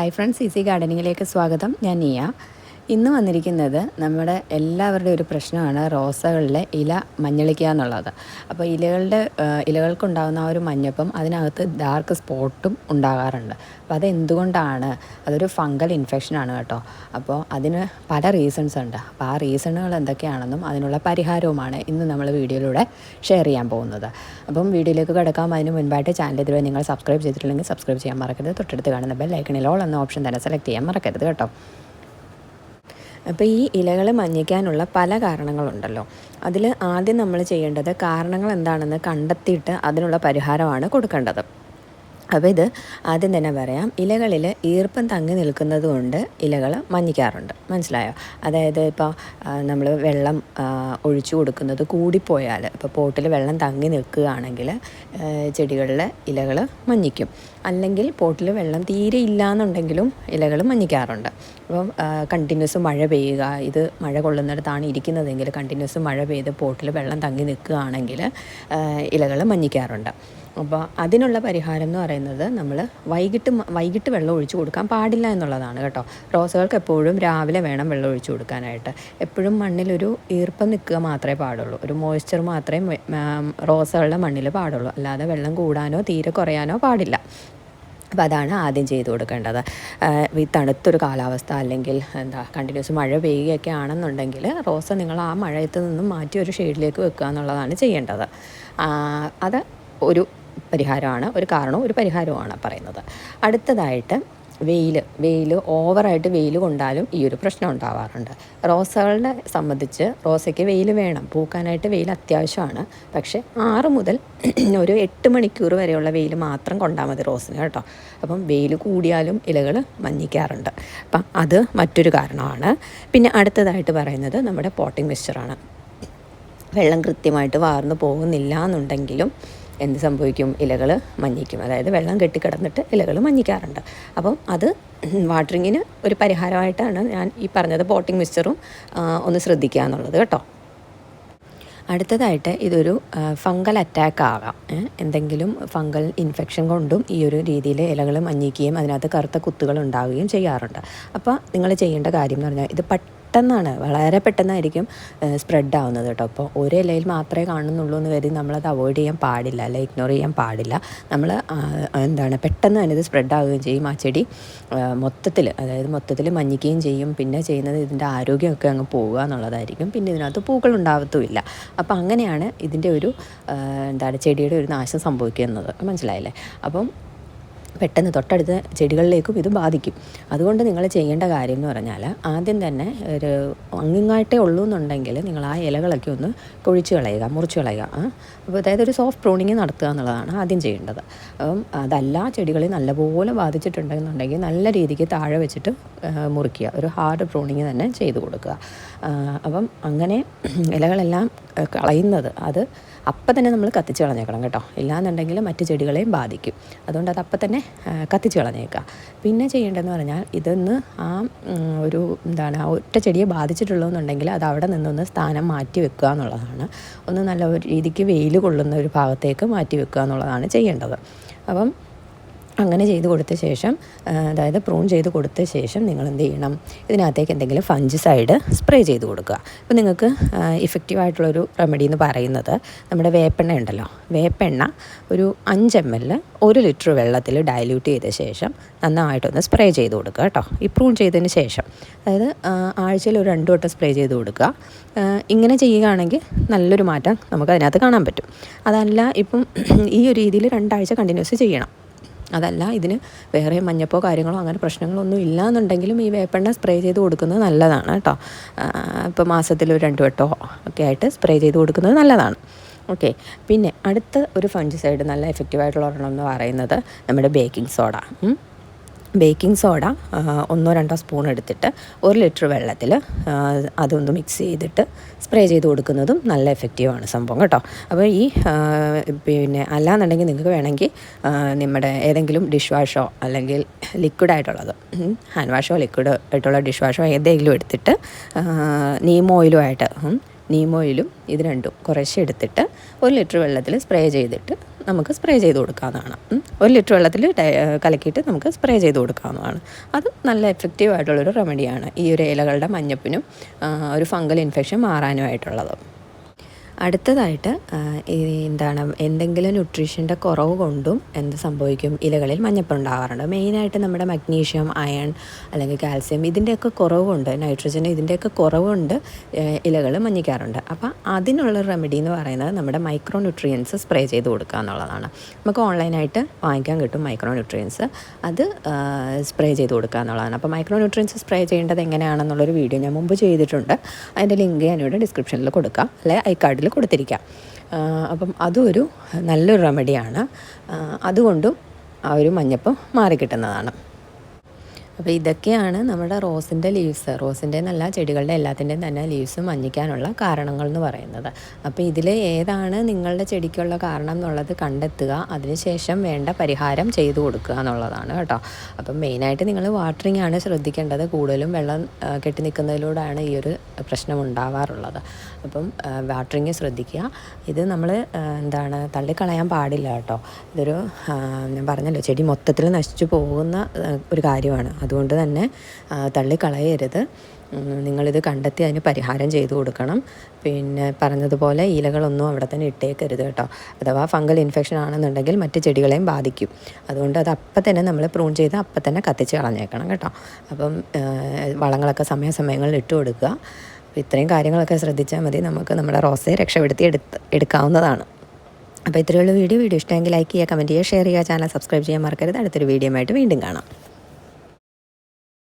Hi friends easy ഗാർഡനിങ്ങിലേക്ക് സ്വാഗതം. ഞാൻ നിയ. ഇന്ന് വന്നിരിക്കുന്നത് നമ്മുടെ എല്ലാവരുടെയും ഒരു പ്രശ്നമാണ് റോസകളിലെ ഇല മഞ്ഞളിക്കുക എന്നുള്ളത്. അപ്പോൾ ഇലകളുടെ ഇലകൾക്കുണ്ടാകുന്ന ആ ഒരു മഞ്ഞപ്പം അതിനകത്ത് ഡാർക്ക് സ്പോട്ടും ഉണ്ടാകാറുണ്ട്. അപ്പോൾ അതെന്തുകൊണ്ടാണ്? അതൊരു ഫംഗൽ ഇൻഫെക്ഷനാണ് കേട്ടോ. അപ്പോൾ അതിന് പല റീസൺസ് ഉണ്ട്. അപ്പോൾ ആ റീസണുകൾ എന്തൊക്കെയാണെന്നും അതിനുള്ള പരിഹാരവുമാണ് ഇന്ന് നമ്മൾ വീഡിയോയിലൂടെ ഷെയർ ചെയ്യാൻ പോകുന്നത്. അപ്പം വീഡിയോയിലേക്ക് കിടക്കാം. അതിന് മുൻപായിട്ട് ചാനൽ ഇതുവരെ നിങ്ങൾ സബ്സ്ക്രൈബ് ചെയ്തിട്ടില്ലെങ്കിൽ സബ്സ്ക്രൈബ് ചെയ്യാൻ മറക്കരുത്. തൊട്ടടുത്ത് കാണുന്ന ബെൽ ലൈക്കണിൽ ഓൾ എന്ന ഓപ്ഷൻ തന്നെ സെലക്ട് ചെയ്യാൻ മറക്കരുത് കേട്ടോ. അപ്പോൾ ഈ ഇലകൾ മഞ്ഞിക്കാനുള്ള പല കാരണങ്ങളുണ്ടല്ലോ. അതിൽ ആദ്യം നമ്മൾ ചെയ്യേണ്ടത് കാരണങ്ങൾ എന്താണെന്ന് കണ്ടെത്തിയിട്ട് അതിനുള്ള പരിഹാരമാണ് കൊടുക്കേണ്ടത്. അപ്പോൾ ഇത് ആദ്യം തന്നെ പറയാം. ഇലകളിൽ ഈർപ്പം തങ്ങി നിൽക്കുന്നത് കൊണ്ട് ഇലകൾ മഞ്ഞിക്കാറുണ്ട്. മനസ്സിലായോ? അതായത് ഇപ്പോൾ നമ്മൾ വെള്ളം ഒഴിച്ചു കൊടുക്കുന്നത് കൂടിപ്പോയാൽ ഇപ്പോൾ പോട്ടിൽ വെള്ളം തങ്ങി നിൽക്കുകയാണെങ്കിൽ ചെടികളിലെ ഇലകൾ മഞ്ഞിക്കും. അല്ലെങ്കിൽ പോട്ടിൽ വെള്ളം തീരെ ഇല്ല എന്നുണ്ടെങ്കിലും ഇലകൾ മഞ്ഞിക്കാറുണ്ട്. അപ്പം കണ്ടിന്യൂസ് മഴ പെയ്യുക ഇത് മഴ കൊള്ളുന്നിടത്താണ് ഇരിക്കുന്നതെങ്കിൽ കണ്ടിന്യൂസ് മഴ പെയ്ത് പോട്ടിൽ വെള്ളം തങ്ങി നിൽക്കുകയാണെങ്കിൽ ഇലകൾ മഞ്ഞിക്കാറുണ്ട്. അപ്പോൾ അതിനുള്ള പരിഹാരം എന്ന് പറയുന്നത് നമ്മൾ വൈകിട്ട് വൈകിട്ട് വെള്ളം ഒഴിച്ചു കൊടുക്കാൻ പാടില്ല എന്നുള്ളതാണ് കേട്ടോ. റോസകൾക്ക് എപ്പോഴും രാവിലെ വേണം വെള്ളം ഒഴിച്ചു കൊടുക്കാനായിട്ട്. എപ്പോഴും മണ്ണിലൊരു ഈർപ്പം നിൽക്കുക മാത്രമേ പാടുള്ളൂ. ഒരു മോയ്സ്ചർ മാത്രമേ റോസുകളുടെ മണ്ണിൽ പാടുള്ളൂ. അല്ലാതെ വെള്ളം കൂടാനോ തീരെ കുറയാനോ പാടില്ല. അപ്പോൾ അതാണ് ആദ്യം ചെയ്തു കൊടുക്കേണ്ടത്. ഈ തണുത്തൊരു കാലാവസ്ഥ അല്ലെങ്കിൽ എന്താ കണ്ടിന്യൂസ് മഴ പെയ്യുകയൊക്കെ ആണെന്നുണ്ടെങ്കിൽ റോസ നിങ്ങൾ ആ മഴയത്ത് നിന്നും മാറ്റി ഒരു ഷെയ്ഡിലേക്ക് വെക്കുക എന്നുള്ളതാണ് ചെയ്യേണ്ടത്. അത് ഒരു പരിഹാരമാണ്. ഒരു കാരണവും ഒരു പരിഹാരവുമാണ് പറയുന്നത്. അടുത്തതായിട്ട് വെയിൽ വെയിൽ ഓവറായിട്ട് വെയിൽ കൊണ്ടാലും ഈ ഒരു പ്രശ്നം ഉണ്ടാവാറുണ്ട്. റോസകളുടെ സംബന്ധിച്ച് റോസയ്ക്ക് വെയിൽ വേണം. പൂക്കാനായിട്ട് വെയിൽ അത്യാവശ്യമാണ്. പക്ഷേ ആറ് മുതൽ ഒരു എട്ട് മണിക്കൂർ വരെയുള്ള വെയിൽ മാത്രം കൊണ്ടാൽ മതി റോസിന് കേട്ടോ. അപ്പം വെയിൽ കൂടിയാലും ഇലകൾ മഞ്ഞിക്കാറുണ്ട്. അപ്പം അത് മറ്റൊരു കാരണമാണ്. പിന്നെ അടുത്തതായിട്ട് പറയുന്നത് നമ്മുടെ പോട്ടിംഗ് മിക്സ്ചറാണ്. വെള്ളം കൃത്യമായിട്ട് വാർന്നു പോകുന്നില്ല എന്നുണ്ടെങ്കിലും എന്ത് സംഭവിക്കും? ഇലകൾ മഞ്ഞിക്കും അതായത് വെള്ളം കെട്ടിക്കിടന്നിട്ട് ഇലകൾ മഞ്ഞിക്കാറുണ്ട്. അപ്പം അത് വാട്ടറിങ്ങിന് ഒരു പരിഹാരമായിട്ടാണ് ഞാൻ ഈ പറഞ്ഞത് പോട്ടിംഗ് മിക്സ്ചറും ഒന്ന് ശ്രദ്ധിക്കുക എന്നുള്ളത് കേട്ടോ. അടുത്തതായിട്ട് ഇതൊരു ഫംഗൽ അറ്റാക്ക് ആകാം. എന്തെങ്കിലും ഫംഗൽ ഇൻഫെക്ഷൻ കൊണ്ടും ഈ ഒരു രീതിയിൽ ഇലകൾ മഞ്ഞിക്കുകയും അതിനകത്ത് കറുത്ത കുത്തുകൾ ഉണ്ടാവുകയും ചെയ്യാറുണ്ട്. അപ്പോൾ നിങ്ങൾ ചെയ്യേണ്ട കാര്യം എന്ന് പറഞ്ഞാൽ ഇത് പെട്ടെന്നാണ് വളരെ പെട്ടെന്നായിരിക്കും സ്പ്രെഡ് ആവുന്നത് കേട്ടോ. അപ്പോൾ ഒരു ഇലയിൽ മാത്രമേ കാണുന്നുള്ളൂ എന്ന് കരുതി നമ്മളത് അവോയ്ഡ് ചെയ്യാൻ പാടില്ല അല്ലെ ഇഗ്നോർ ചെയ്യാൻ പാടില്ല. നമ്മൾ എന്താണ് പെട്ടെന്ന് തന്നെ ഇത് സ്പ്രെഡ് ആവുകയും ചെയ്യും. ആ ചെടി മൊത്തത്തിൽ അതായത് മൊത്തത്തിൽ മഞ്ഞിക്കുകയും ചെയ്യും. പിന്നെ ചെയ്യുന്നത് ഇതിന്റെ ആരോഗ്യമൊക്കെ അങ്ങ് പോവുക എന്നുള്ളതായിരിക്കും. പിന്നെ ഇതിനകത്ത് പൂക്കൾ ഉണ്ടാകത്തുമില്ല അപ്പോൾ അങ്ങനെയാണ് ഇതിന്റെ ഒരു എന്താണ് ചെടിയുടെ ഒരു നാശം സംഭവിക്കുന്നത്. മനസ്സിലായില്ലേ? അപ്പം പെട്ടെന്ന് തൊട്ടടുത്ത ചെടികളിലേക്കും ഇത് ബാധിക്കും. അതുകൊണ്ട് നിങ്ങൾ ചെയ്യേണ്ട കാര്യം എന്ന് പറഞ്ഞാൽ ആദ്യം തന്നെ ഒരു അങ്ങിങ്ങായിട്ടേ ഉള്ളൂ എന്നുണ്ടെങ്കിൽ നിങ്ങൾ ആ ഇലകളൊക്കെ ഒന്ന് കൊഴിച്ച് കളയുക മുറിച്ച് കളയുക. അപ്പോൾ അതായത് ഒരു സോഫ്റ്റ് പ്രൂണിങ് നടത്തുക എന്നുള്ളതാണ് ആദ്യം ചെയ്യേണ്ടത്. അപ്പം അതെല്ലാ ചെടികളെ നല്ലപോലെ ബാധിച്ചിട്ടുണ്ടെന്നുണ്ടെങ്കിൽ നല്ല രീതിക്ക് താഴെ വെച്ചിട്ട് മുറിക്കുക. ഒരു ഹാർഡ് പ്രൂണിങ് തന്നെ ചെയ്ത് കൊടുക്കുക. അപ്പം അങ്ങനെ ഇലകളെല്ലാം കളയുന്നത്. അത് അപ്പം തന്നെ നമ്മൾ കത്തിച്ച് കളഞ്ഞേക്കണം കേട്ടോ. ഇല്ലാന്നുണ്ടെങ്കിൽ മറ്റ് ചെടികളെയും ബാധിക്കും. അതുകൊണ്ട് അത് അപ്പം തന്നെ കത്തിച്ച് കളഞ്ഞേക്കുക. പിന്നെ ചെയ്യേണ്ടതെന്ന് പറഞ്ഞാൽ ഇതൊന്ന് ആ ഒരു എന്താണ് ആ ഒറ്റ ചെടിയെ ബാധിച്ചിട്ടുള്ളതെന്നുണ്ടെങ്കിൽ അത് അവിടെ നിന്നൊന്ന് സ്ഥാനം മാറ്റി വെക്കുക എന്നുള്ളതാണ്. ഒന്ന് നല്ല രീതിക്ക് വെയിൽ കൊള്ളുന്ന ഒരു ഭാഗത്തേക്ക് മാറ്റി വെക്കുക എന്നുള്ളതാണ് ചെയ്യേണ്ടത്. അപ്പം അങ്ങനെ ചെയ്ത് കൊടുത്ത ശേഷം അതായത് പ്രൂൺ ചെയ്ത് കൊടുത്ത ശേഷം നിങ്ങൾ എന്ത് ചെയ്യണം? ഇതിനകത്തേക്ക് എന്തെങ്കിലും ഫഞ്ചിസൈഡ് സ്പ്രേ ചെയ്ത് കൊടുക്കുക. അപ്പോൾ നിങ്ങൾക്ക് ഇഫക്റ്റീവായിട്ടുള്ളൊരു റെമഡി എന്ന് പറയുന്നത് നമ്മുടെ വേപ്പെണ്ണ ഉണ്ടല്ലോ. വേപ്പെണ്ണ ഒരു അഞ്ച് എം എൽ ഒരു ലിറ്റർ വെള്ളത്തിൽ ഡയല്യൂട്ട് ചെയ്ത ശേഷം നന്നായിട്ടൊന്ന് സ്പ്രേ ചെയ്ത് കൊടുക്കുക കേട്ടോ. ഈ പ്രൂൺ ചെയ്തതിന് ശേഷം. അതായത് ആഴ്ചയിൽ ഒരു രണ്ട് വട്ടം സ്പ്രേ ചെയ്ത് കൊടുക്കുക. ഇങ്ങനെ ചെയ്യുകയാണെങ്കിൽ നല്ലൊരു മാറ്റം നമുക്ക് അതിനകത്ത് കാണാൻ പറ്റും. അതല്ല ഇപ്പം ഈ ഒരു രീതിയിൽ രണ്ടാഴ്ച കണ്ടിന്യൂസ് ചെയ്യണം. അതല്ല ഇതിന് വേറെ മഞ്ഞപ്പോ കാര്യങ്ങളോ അങ്ങനെ പ്രശ്നങ്ങളൊന്നും ഇല്ല എന്നുണ്ടെങ്കിലും ഈ വേപ്പെണ്ണ സ്പ്രേ ചെയ്ത് കൊടുക്കുന്നത് നല്ലതാണ് കേട്ടോ ഇപ്പോൾ മാസത്തിൽ ഒരു രണ്ട് വട്ടോ ഒക്കെ ആയിട്ട് സ്പ്രേ ചെയ്ത് കൊടുക്കുന്നത് നല്ലതാണ് ഓക്കെ പിന്നെ അടുത്ത ഒരു ഫംഗിസൈഡ് നല്ല എഫക്റ്റീവായിട്ടുള്ള ഒരെണ്ണം എന്ന് പറയുന്നത് നമ്മുടെ ബേക്കിംഗ് സോഡ. ബേക്കിംഗ് സോഡ ഒന്നോ രണ്ടോ സ്പൂൺ എടുത്തിട്ട് ഒരു ലിറ്റർ വെള്ളത്തിൽ അതൊന്ന് മിക്സ് ചെയ്തിട്ട് സ്പ്രേ ചെയ്ത് കൊടുക്കുന്നതും നല്ല എഫക്റ്റീവാണ് സംഭവം കേട്ടോ. അപ്പോൾ ഈ പിന്നെ അല്ലാന്നുണ്ടെങ്കിൽ നിങ്ങൾക്ക് വേണമെങ്കിൽ നമ്മുടെ ഏതെങ്കിലും ഡിഷ് വാഷോ അല്ലെങ്കിൽ ലിക്വിഡ് ആയിട്ടുള്ളത് ഹാൻഡ് വാഷോ ലിക്വിഡ് ആയിട്ടുള്ള ഡിഷ് വാഷോ ഏതെങ്കിലും എടുത്തിട്ട് നീം ഓയിലുമായിട്ട് നീം ഓയിലും ഇത് രണ്ടും കുറേശ്ശെ എടുത്തിട്ട് ഒരു ലിറ്റർ വെള്ളത്തിൽ സ്പ്രേ ചെയ്തിട്ട് നമുക്ക് സ്പ്രേ ചെയ്ത് കൊടുക്കാവുന്നതാണ്. ഒരു ലിറ്റർ വെള്ളത്തിൽ കലക്കിയിട്ട് നമുക്ക് സ്പ്രേ ചെയ്ത് കൊടുക്കാവുന്നതാണ്. അത് നല്ല എഫക്റ്റീവ് ആയിട്ടുള്ളൊരു റെമഡിയാണ് ഈ ഒരു ഇലകളുടെ മഞ്ഞപ്പിനും ഒരു ഫംഗൽ ഇൻഫെക്ഷൻ മാറാനുമായിട്ടുള്ളത്. അടുത്തതായിട്ട് എന്താണ് എന്തെങ്കിലും ന്യൂട്രീഷന്റെ കുറവ് കൊണ്ടും എന്ത് സംഭവിക്കും? ഇലകളിൽ മഞ്ഞപ്പ് ഉണ്ടാകാറുണ്ട്. മെയിനായിട്ട് നമ്മുടെ മഗ്നീഷ്യം അയൺ അല്ലെങ്കിൽ കാൽസ്യം ഇതിന്റെയൊക്കെ കുറവുണ്ട്. നൈട്രജൻ ഇതിന്റെയൊക്കെ കുറവുണ്ട്. ഇലകൾ മഞ്ഞിക്കാറുണ്ട്. അപ്പോൾ അതിനുള്ള റെമഡി എന്ന് പറയുന്നത് നമ്മുടെ മൈക്രോ ന്യൂട്രിയൻസ് സ്പ്രേ ചെയ്ത് കൊടുക്കുക എന്നുള്ളതാണ്. നമുക്ക് ഓൺലൈനായിട്ട് വാങ്ങിക്കാൻ കിട്ടും മൈക്രോ ന്യൂട്രിയൻസ് അത് സ്പ്രേ ചെയ്ത് കൊടുക്കുക എന്നുള്ളതാണ്. അപ്പോൾ മൈക്രോ ന്യൂട്രിയൻസ് സ്പ്രേ ചെയ്യേണ്ടത് എങ്ങനെയാണെന്നുള്ളൊരു വീഡിയോ ഞാൻ മുമ്പ് ചെയ്തിട്ടുണ്ട്. അതിന്റെ ലിങ്ക് ഞാനിവിടെ ഡിസ്ക്രിപ്ഷനിൽ കൊടുക്കാം. അല്ലെ ഐ കാർഡിൽ കൊടുത്തിരിക്കാം. അപ്പം അതും ഒരു നല്ലൊരു റെമഡിയാണ് അതുകൊണ്ടും ആ ഒരു മഞ്ഞപ്പം മാറിക്കിട്ടുന്നതാണ്. അപ്പോൾ ഇതൊക്കെയാണ് നമ്മുടെ റോസിന്റെ ലീവ്സ്. റോസിന്റെ നല്ല ചെടികളുടെ എല്ലാത്തിന്റെയും തന്നെ ലീവ്സ് മഞ്ഞിക്കാനുള്ള കാരണങ്ങൾ എന്ന് പറയുന്നത്. അപ്പോൾ ഇതിൽ ഏതാണ് നിങ്ങളുടെ ചെടിക്കുള്ള കാരണം എന്നുള്ളത് കണ്ടെത്തുക അതിനുശേഷം വേണ്ട പരിഹാരം ചെയ്തു കൊടുക്കുക എന്നുള്ളതാണ് കേട്ടോ. അപ്പം മെയിനായിട്ട് നിങ്ങൾ വാട്ടറിംഗ് ആണ് ശ്രദ്ധിക്കേണ്ടത്. കൂടുതലും വെള്ളം കെട്ടി നിൽക്കുന്നതിലൂടെയാണ് ഈ ഒരു പ്രശ്നം ഉണ്ടാവാറുള്ളത്. അപ്പം വാട്ടറിങ് ശ്രദ്ധിക്കുക. ഇത് നമ്മൾ എന്താണ് തള്ളിക്കളയാൻ പാടില്ല കേട്ടോ. ഇതൊരു ഞാൻ പറഞ്ഞല്ലോ ചെടി മൊത്തത്തിൽ നശിച്ചു പോകുന്ന ഒരു കാര്യമാണ്. അതുകൊണ്ട് തന്നെ തള്ളിക്കളയരുത്. നിങ്ങളിത് കണ്ടെത്തി അതിന് പരിഹാരം ചെയ്തു കൊടുക്കണം. പിന്നെ പറഞ്ഞതുപോലെ ഇലകളൊന്നും അവിടെ തന്നെ ഇട്ടേക്കരുത് കേട്ടോ. അഥവാ ഫംഗൽ ഇൻഫെക്ഷൻ ആണെന്നുണ്ടെങ്കിൽ മറ്റ് ചെടികളെയും ബാധിക്കും. അതുകൊണ്ട് അത് അപ്പം തന്നെ നമ്മൾ പ്രൂൺ ചെയ്ത് അപ്പം തന്നെ കത്തിച്ച് കളഞ്ഞേക്കണം കേട്ടോ. അപ്പം വളങ്ങളൊക്കെ സമയാസമയങ്ങളിൽ ഇട്ട് കൊടുക്കുക. ഇത്രയും കാര്യങ്ങളൊക്കെ ശ്രദ്ധിച്ചാൽ മതി. നമുക്ക് നമ്മുടെ റോസയെ രക്ഷപ്പെടുത്തി എടുത്ത് എടുക്കാവുന്നതാണ്. അപ്പോൾ ഇത്രയുള്ള വീഡിയോ. വീഡിയോ ഇഷ്ടമെങ്കിൽ ലൈക്ക് ചെയ്യുക കമന്റ് ചെയ്യുക ഷെയർ ചെയ്യുക ചാനൽ സബ്സ്ക്രൈബ് ചെയ്യാൻ മറക്കരുത്. അടുത്തൊരു വീഡിയോ ആയിട്ട് വീണ്ടും കാണാം.